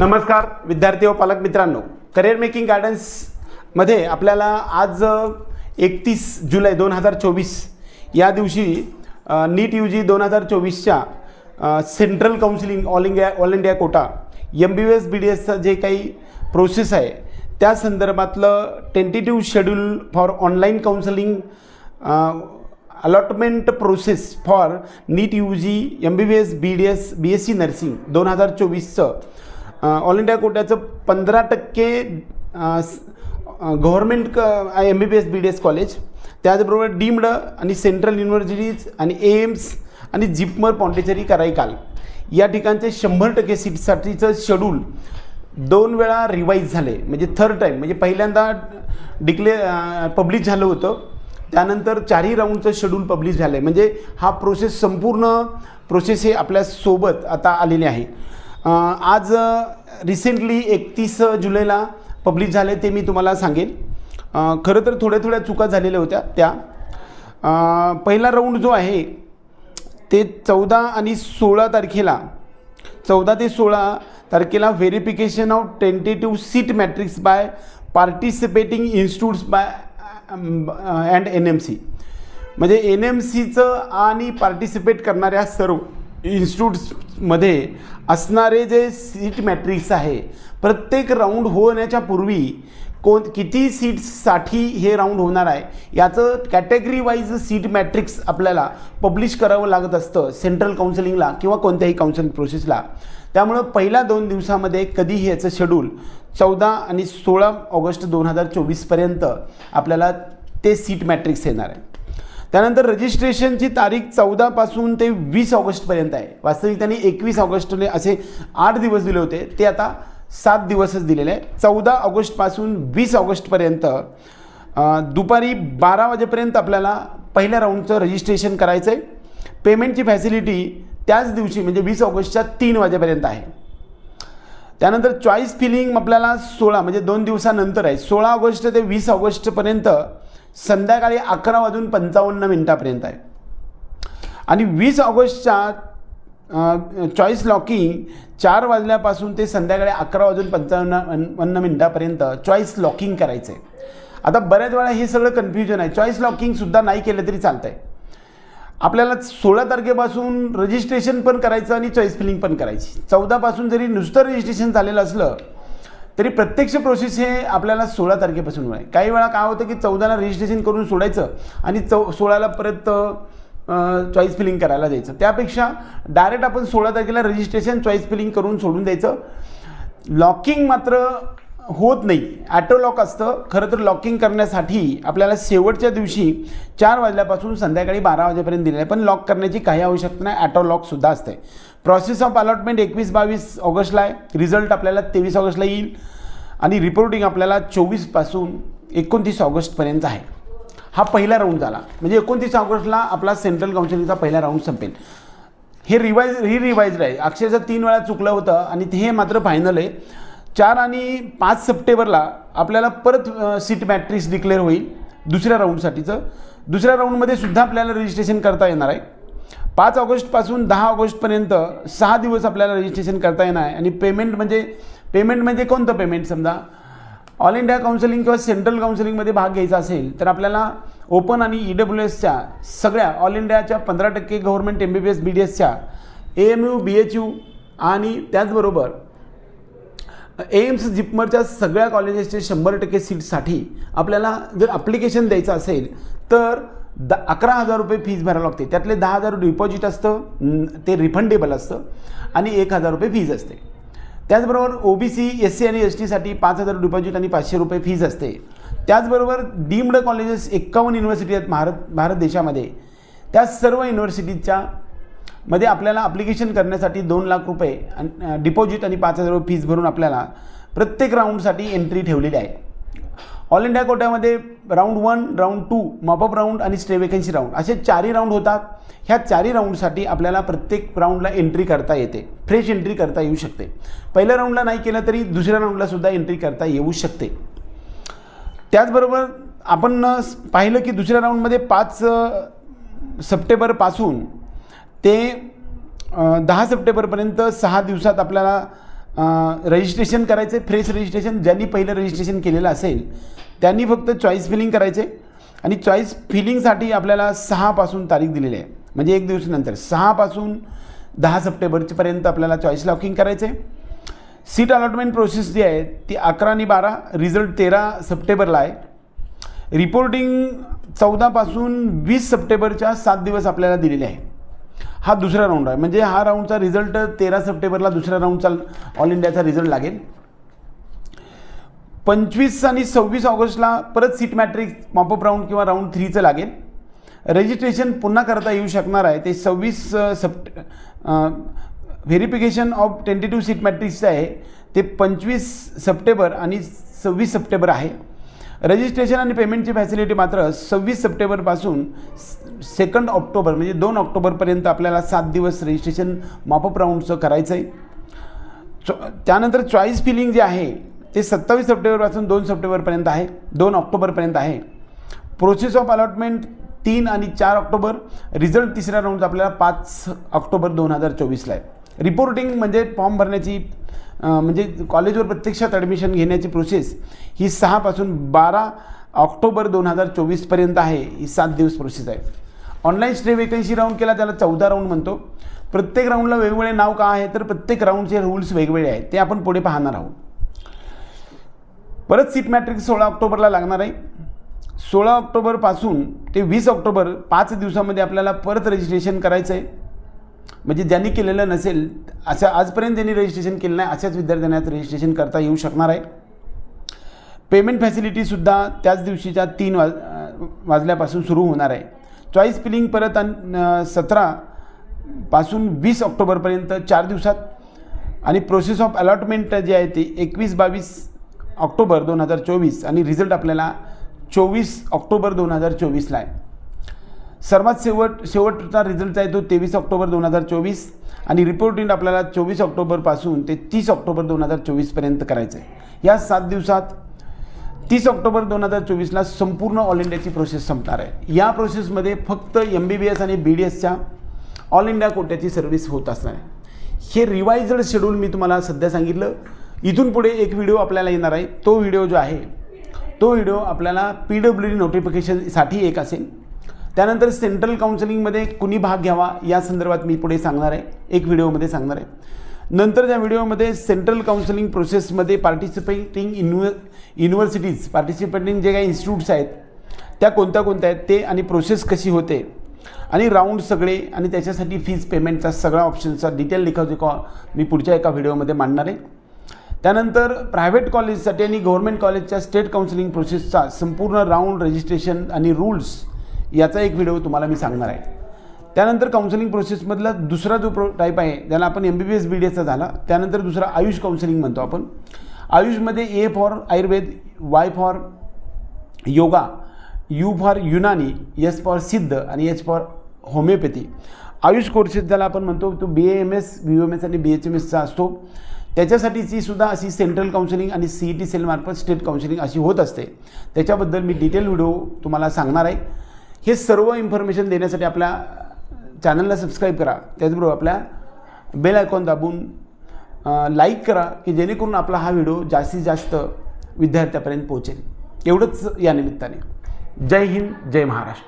नमस्कार विद्यार्थी व पालक मित्रांनो. करिअर मेकिंग गार्डन्समध्ये आपल्याला आज एकतीस जुलै दोन हजार चोवीस या दिवशी नीट यू जी दोन हजार चोवीसच्या central counselling all India all India quota M B S B D एसचं जे काही प्रोसेस आहे त्या संदर्भातलं tentative schedule for online counselling allotment process for NEET U G M B B S B D S B S C nursing दोन हजार चोवीसचं. All India कोट्याचं पंधरा टक्के गव्हर्मेंट क M B B S B D S college त्याचबरोबर deemed आणि central universities आणि एम्स आणि जिपमर पॉंडेचेरी कराईकाल या ठिकाणचे शंभर टक्के सीटसाठीचं शेड्यूल दोन वेळा रिवाईज झाले. म्हणजे थर्ड टाईम म्हणजे पहिल्यांदा डिक्ले पब्लिश झालं होतं. त्यानंतर चारही राऊंडचं शेड्यूल पब्लिश झालं आहे म्हणजे हा प्रोसेस संपूर्ण प्रोसेस हे आपल्यासोबत आता आलेले आहे. आज रिसेंटली एकतीस जुलैला पब्लिश झाले ते मी तुम्हाला सांगेन. खरं तर थोड्या थोड्या चुका झालेल्या होत्या त्या. पहिला राऊंड जो आहे ते चौदा आणि सोळा तारखेला चौदा ते सोळा तारखेला verification of tentative seat matrix by participating institutes by and N M C म्हणजे एन एम सीचं आणि पार्टिसिपेट करणाऱ्या सर्व इन्स्टिट्यूट्समध्ये असणारे जे सीट मॅट्रिक्स आहे प्रत्येक राऊंड होण्याच्या पूर्वी कोण किती सीट्ससाठी हे राऊंड होणार आहे याचं कॅटेगरी वाईज सीट मॅट्रिक्स आपल्याला पब्लिश करावं लागत असतं सेंट्रल काउन्सिलिंगला किंवा कोणत्याही काउन्सिलिंग प्रोसेसला त्यामुळं पहिल्या दोन दिवसामध्ये कधीही याचं शेड्यूल चौदा आणि सोळा ऑगस्ट दोन हजार चोवीसपर्यंत आपल्याला ते सीट मॅट्रिक्स येणार आहे. त्यानंतर रजिस्ट्रेशनची तारीख चौदापासून ते वीस ऑगस्टपर्यंत आहे. वास्तविक त्यांनी एकवीस ऑगस्टने असे आठ दिवस दिले होते. ते आता सात दिवसच दिलेले आहे चौदा ऑगस्टपासून वीस ऑगस्टपर्यंत दुपारी बारा वाजेपर्यंत आपल्याला पहिल्या राऊंडचं रजिस्ट्रेशन करायचं आहे पेमेंटची फॅसिलिटी त्याच दिवशी म्हणजे वीस ऑगस्टच्या तीन वाजेपर्यंत आहे. त्यानंतर चॉईस फिलिंग आपल्याला सोळा म्हणजे दोन दिवसानंतर आहे. सोळा ऑगस्ट ते वीस ऑगस्टपर्यंत संध्याकाळी अकरा वाजून पंचावन्न मिनटापर्यंत आहे. आणि वीस ऑगस्टच्या चॉईस लॉकिंग चार वाजल्यापासून ते संध्याकाळी अकरा वाजून पंचावन्न मिनटापर्यंत चॉईस लॉकिंग करायचं आहे आता बऱ्याच वेळा हे सगळं कन्फ्युजन आहे. चॉईस लॉकिंगसुद्धा नाही केलं तरी चालतं आहे आपल्याला सोळा तारखेपासून रजिस्ट्रेशन पण करायचं आणि चॉईस फिलिंग पण करायची. चौदापासून जरी नुसतं रजिस्ट्रेशन झालेलं असलं तरी प्रत्यक्ष प्रोसेस हे आपल्याला सोळा तारखेपासून आहे. काही वेळा काय होतं की चौदाला रजिस्ट्रेशन करून सोडायचं आणि चौ सोळाला परत चॉईस फिलिंग करायला द्यायचं. त्यापेक्षा डायरेक्ट आपण सोळा तारखेला रजिस्ट्रेशन चॉईस फिलिंग करून सोडून द्यायचं. लॉकिंग मात्र होत नाही. ॲटो लॉक असतं. खरं तर लॉकिंग करण्यासाठी आपल्याला शेवटच्या दिवशी चार वाजल्यापासून संध्याकाळी बारा वाजेपर्यंत दिलेलं आहे. पण लॉक करण्याची काही आवश्यकता नाही. ॲटो लॉकसुद्धा असते प्रोसेस ऑफ अलॉटमेंट एकवीस बावीस ऑगस्टला आहे. रिझल्ट आपल्याला तेवीस ऑगस्टला येईल. आणि रिपोर्टिंग आपल्याला चोवीसपासून एकोणतीस ऑगस्टपर्यंत आहे. हा पहिला राऊंड झाला. म्हणजे एकोणतीस ऑगस्टला आपला सेंट्रल काउन्सिलिंगचा पहिला राऊंड संपेल. हे रिवाईज री रिवाईज्ड आहे. अक्षरशः तीन वेळा चुकलं होतं आणि ते हे मात्र फायनल आहे. चार आणि पाच सप्टेंबरला आपल्याला परत सीट मॅट्रिक्स डिक्लेअर होईल. दुसऱ्या राऊंडसाठीचं दुसऱ्या राऊंडमध्ये सुद्धा आपल्याला रजिस्ट्रेशन करता येणार आहे. पाच ऑगस्टपासून दहा ऑगस्टपर्यंत सहा दिवस आपल्याला रजिस्ट्रेशन करता येणार आहे. आणि पेमेंट म्हणजे पेमेंट म्हणजे कोणतं पेमेंट समजा? ऑल इंडिया काउन्सिलिंग किंवा सेंट्रल काउन्सिलिंगमध्ये भाग घ्यायचा असेल तर आपल्याला ओपन आणि ई डब्ल्यू एसच्या सगळ्या ऑल इंडियाच्या पंधरा टक्के government M B B S B D एसच्या A M U B H U आणि त्याचबरोबर एम्स जिपमरच्या सगळ्या कॉलेजेसचे शंभर टक्के सीटसाठी आपल्याला जर ॲप्लिकेशन द्यायचं असेल तर द अकरा हजार रुपये फीज भरावं लागते. त्यातले दहा हजार डिपॉझिट असतं ते रिफंडेबल असतं आणि एक हजार रुपये फीज असते. त्याचबरोबर O B C S C आणि एस टीसाठी पाच हजार डिपॉझिट आणि पाचशे रुपये फीज असते. त्याचबरोबर डीम्ड कॉलेजेस एक्कावन्न युनिव्हर्सिटी आहेत भारत भारत देशामध्ये. त्या सर्व युनिव्हर्सिटीच्या मध्ये आपल्याला ॲप्लिकेशन करण्यासाठी दोन लाख रुपये डिपॉझिट आणि पाच हजार रुपये फीज भरून आपल्याला प्रत्येक राऊंडसाठी एंट्री ठेवलेली आहे. All India कोट्यामध्ये round one round two mop-up round आणि स्टे वेकन्सी राऊंड असे चारही राऊंड होतात. ह्या चारही राऊंडसाठी आपल्याला प्रत्येक राऊंडला एंट्री करता येते. फ्रेश एंट्री करता येऊ शकते. पहिल्या राऊंडला नाही केलं तरी दुसऱ्या राऊंडला सुद्धा एंट्री करता येऊ शकते. त्याचबरोबर आपण पाहिलं की दुसऱ्या राऊंडमध्ये पाच सप्टेंबरपासून ते दहा सप्टेंबरपर्यंत सहा दिवसात आपल्याला रजिस्ट्रेशन करायचं आहे फ्रेश रजिस्ट्रेशन ज्यांनी पहिलं रजिस्ट्रेशन केलेलं असेल त्यांनी फक्त चॉईस फिलिंग करायचे. आणि चॉईस फिलिंगसाठी आपल्याला सहापासून तारीख दिलेली आहे. म्हणजे एक दिवसानंतर सहापासून दहा सप्टेंबरपर्यंत आपल्याला चॉईस लॉकिंग करायचं. आहे सीट अलॉटमेंट प्रोसेस जी आहे ती अकरा आणि बारा रिझल्ट तेरा सप्टेंबरला आहे. रिपोर्टिंग चौदापासून वीस सप्टेंबरच्या सात दिवस आपल्याला दिलेले आहे. हा दुसरा राऊंड आहे. म्हणजे हा राऊंडचा रिझल्ट तेरा सप्टेंबरला दुसऱ्या राऊंडचा ऑल इंडियाचा रिझल्ट लागेल. पंचवीस आणि सव्वीस ऑगस्टला परत सीट मॅट्रिक्स मॉपअप राऊंड किंवा राऊंड थ्रीचं लागेल. रजिस्ट्रेशन पुन्हा करता येऊ शकणार आहे. ते सव्वीस Sept verification of tentative seat मॅट्रिक्सचं आहे. ते पंचवीस सप्टेंबर आणि सव्वीस सप्टेंबर आहे. रजिस्ट्रेशन आणि पेमेंटची फॅसिलिटी मात्र सव्वीस सप्टेंबरपासून सेकंड ऑक्टोबर म्हणजे दोन ऑक्टोबरपर्यंत आपल्याला सात दिवस रजिस्ट्रेशन मॉपअप राऊंडचं करायचं आहे. चॉ त्यानंतर चॉईस फिलिंग जे आहे ते सत्तावीस सप्टेंबरपासून दोन सप्टेंबरपर्यंत आहे दोन ऑक्टोबरपर्यंत आहे. प्रोसेस ऑफ अलॉटमेंट तीन आणि चार ऑक्टोबर रिझल्ट तिसऱ्या राऊंडचा आपल्याला पाच ऑक्टोबर दोन हजार चोवीसला आहे. रिपोर्टिंग म्हणजे फॉर्म भरण्याची म्हणजे कॉलेजवर प्रत्यक्षात ॲडमिशन घेण्याची प्रोसेस ही सहापासून बारा ऑक्टोबर दोन हजार चोवीसपर्यंत आहे. ही सात दिवस प्रोसेस आहे. ऑनलाईन स्टे वेकन्सी राऊंड केला त्याला चौदा राऊंड म्हणतो. प्रत्येक राऊंडला वेगवेगळे नाव का आहे तर प्रत्येक राऊंडचे रूल्स वेगवेगळे आहेत. ते आपण पुढे पाहणार आहोत. परत सीट मॅट्रिक सोळा ऑक्टोबरला लागणार आहे. सोळा ऑक्टोबरपासून ते वीस ऑक्टोबर पाच दिवसामध्ये आपल्याला परत रजिस्ट्रेशन करायचं आहे म्हणजे ज्यांनी केलेलं नसेल असं आजपर्यंत ज्यांनी रजिस्ट्रेशन केलं नाही अशाच विद्यार्थ्यांना यात रजिस्ट्रेशन करता येऊ शकणार आहे. पेमेंट फॅसिलिटीसुद्धा त्याच दिवशीच्या तीन वाज वाजल्यापासून सुरू होणार आहे. चॉईस फिलिंग परत अन सतरापासून वीस ऑक्टोबरपर्यंत चार दिवसात. आणि प्रोसेस ऑफ अलॉटमेंट जे आहे ते एकवीस बावीस ऑक्टोबर दोन हजार चोवीस आणि रिझल्ट आपल्याला चोवीस ऑक्टोबर दोन हजार चोवीसला आहे. सर्वात शेवट शेवटचा रिझल्ट आहे तो तेवीस ऑक्टोबर दोन हजार चोवीस. आणि रिपोर्टिंग आपल्याला चोवीस ऑक्टोबरपासून ते तीस ऑक्टोबर दोन हजार चोवीसपर्यंत करायचं आहे या सात दिवसात तीस ऑक्टोबर दोन हजार चोवीसला संपूर्ण ऑल इंडियाची प्रोसेस संपणार आहे. या प्रोसेसमध्ये फक्त एम बी बी एस आणि बी डी एसच्या ऑल इंडिया कोट्याची सर्व्हिस होत असणार आहे. हे रिवायजड शेड्यूल मी तुम्हाला सध्या सांगितलं. इथून पुढे एक व्हिडिओ आपल्याला येणार आहे. तो व्हिडिओ जो आहे तो व्हिडिओ आपल्याला पी डब्ल्यू डी नोटिफिकेशनसाठी एक असेल. त्यानंतर सेंट्रल काउन्सिलिंगमध्ये कुणी भाग घ्यावा या संदर्भात मी पुढे सांगणार आहे. एक व्हिडिओमध्ये सांगणार आहे. नंतर त्या व्हिडिओमध्ये सेंट्रल काउन्सिलिंग प्रोसेसमध्ये पार्टिसिपेटिंग युनिव्ह युनिव्हर्सिटीज पार्टिसिपेटिंग जे काही इन्स्टिट्यूट्स आहेत त्या कोणत्या कोणत्या आहेत ते आणि प्रोसेस कशी होते आणि राऊंड सगळे आणि त्याच्यासाठी फीज पेमेंटचा सगळा ऑप्शनचा डिटेल लिखावचे कॉ मी पुढच्या एका व्हिडिओमध्ये मांडणार आहे. त्यानंतर प्रायव्हेट कॉलेजसाठी आणि गव्हर्मेंट कॉलेजच्या स्टेट काउन्सिलिंग प्रोसेसचा संपूर्ण राऊंड रजिस्ट्रेशन आणि रूल्स याचा एक व्हिडिओ तुम्हाला मी सांगणार आहे. त्यानंतर काउन्सिलिंग प्रोसेसमधला दुसरा जो प्रो टाईप आहे ज्याला आपण M B B S B D एसचा झाला त्यानंतर दुसरा आयुष काउन्सिलिंग म्हणतो आपण. आयुषमध्ये A for Ayurveda Y for yoga U for Unani S for Siddha आणि H for homeopathy AYUSH courses ज्याला आपण म्हणतो तो B A M S B M S आणि बी एच एम एसचा असतो. त्याच्यासाठीची सुद्धा अशी सेंट्रल काउन्सिलिंग आणि सी ई टी सेलमार्फत स्टेट काउन्सिलिंग अशी होत असते. त्याच्याबद्दल मी डिटेल व्हिडिओ तुम्हाला सांगणार आहे. हे सर्व इन्फॉर्मेशन देण्यासाठी आपल्या चॅनलला सबस्क्राईब करा. त्याचबरोबर आपल्या बेल आयकॉन दाबून लाईक करा की जेणेकरून आपला हा व्हिडिओ जास्तीत जास्त विद्यार्थ्यापर्यंत पोहोचेल. एवढंच या निमित्ताने. जय हिंद जय महाराष्ट्र.